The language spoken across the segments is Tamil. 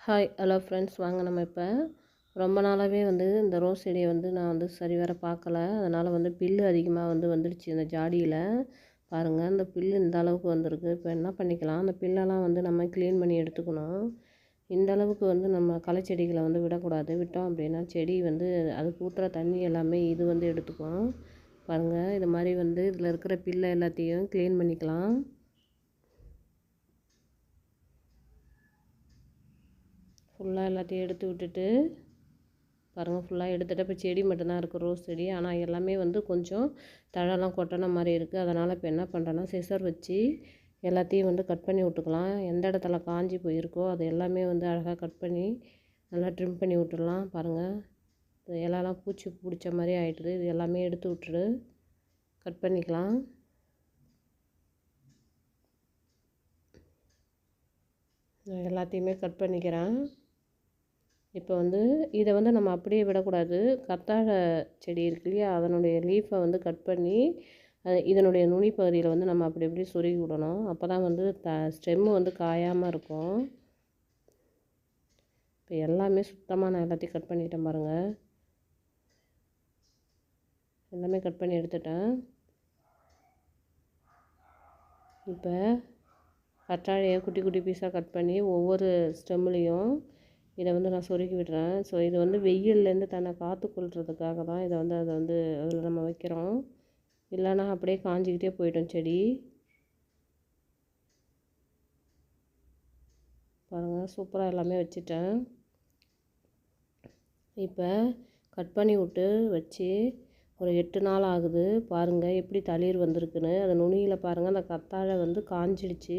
ஹாய் ஹலோ ஃப்ரெண்ட்ஸ் வாங்க நம்ம இப்போ ரொம்ப நாளாகவே வந்து இந்த ரோஸ் செடியை வந்து நான் வந்து சரி வர பார்க்கல. அதனால் வந்து பில்லு அதிகமாக வந்து வந்துடுச்சு இந்த ஜாடியில். பாருங்கள் இந்த பில்லு இந்த அளவுக்கு வந்திருக்கு. இப்போ என்ன பண்ணிக்கலாம்? அந்த பில்லெல்லாம் வந்து நம்ம க்ளீன் பண்ணி எடுத்துக்கணும். இந்த அளவுக்கு வந்து நம்ம களை செடிகளை வந்து விடக்கூடாது. விட்டோம் அப்படின்னா செடி வந்து அது ஊற்றுற தண்ணி எல்லாமே இது வந்து எடுத்துக்கும். பாருங்கள் இது மாதிரி வந்து இதில் இருக்கிற பில்லை எல்லாத்தையும் க்ளீன் பண்ணிக்கலாம். ஃபுல்லாக எல்லாத்தையும் எடுத்து விட்டுட்டு பாருங்கள் ஃபுல்லாக எடுத்துகிட்டு இப்போ செடி மட்டும்தான் இருக்குது ரோஸ் செடி. ஆனால் எல்லாமே வந்து கொஞ்சம் தழெல்லாம் கொட்டின மாதிரி இருக்குது அதனால் இப்போ என்ன பண்ணுறேன்னா சிசர் வச்சு எல்லாத்தையும் வந்து கட் பண்ணி விட்டுக்கலாம். எந்த இடத்துல காஞ்சி போயிருக்கோ அது எல்லாமே வந்து அழகாக கட் பண்ணி நல்லா ட்ரிம் பண்ணி விட்டுடலாம். பாருங்கள் இலலாம் பூச்சி பிடிச்ச மாதிரி ஆகிட்டுது இது எல்லாமே எடுத்து விட்டுடு கட் பண்ணிக்கலாம். எல்லாத்தையுமே கட் பண்ணிக்கிறேன். இப்போ வந்து இதை வந்து நம்ம அப்படியே விடக்கூடாது. கத்தாழை செடி இருக்கு இல்லையா? அதனுடைய லீஃபை வந்து கட் பண்ணி இதனுடைய நுனி பகுதியில் வந்து நம்ம அப்படி இப்படி சொருகி விடணும். அப்போ தான் வந்து த ஸ்டெம்மு வந்து காயாமல் இருக்கும். இப்போ எல்லாமே சுத்தமாக நான் எல்லாத்தையும் கட் பண்ணிட்டேன் பாருங்கள் எல்லாமே கட் பண்ணி எடுத்துட்டேன். இப்போ கற்றாழையை குட்டி குட்டி பீஸாக கட் பண்ணி ஒவ்வொரு ஸ்டெம்லேயும் இதை வந்து நான் சொருகி விடுறேன். ஸோ இது வந்து வெயில்லேருந்து தன்னை காத்துக்கொள்கிறதுக்காக தான் இதை வந்து அதை வந்து அதில் நம்ம வைக்கிறோம். இல்லைன்னா அப்படியே காஞ்சிக்கிட்டே போயிட்டோம் செடி. பாருங்கள் சூப்பராக எல்லாமே வச்சுட்டேன். இப்போ கட் பண்ணி விட்டு வச்சு ஒரு எட்டு நாள் ஆகுது. பாருங்கள் எப்படி தளிர் வந்திருக்குன்னு. அந்த நுனியில் பாருங்கள் அந்த கத்தாழை வந்து காஞ்சிடுச்சு.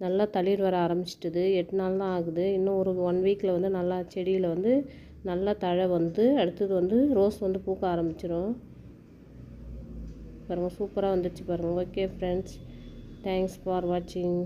நல்லா தளிர் வர ஆரம்பிச்சிட்டுது. எட்டு நாள் தான் ஆகுது. இன்னும் ஒரு ஒன் வீக்கில் வந்து நல்லா செடியில் வந்து நல்லா தழை வந்து அடுத்தது வந்து ரோஸ் வந்து பூக்க ஆரம்பிச்சிடும் பாருங்கள் சூப்பராக வந்துடுச்சு பாருங்கள் ஓகே ஃப்ரெண்ட்ஸ் தேங்க்ஸ் ஃபார் வாட்சிங்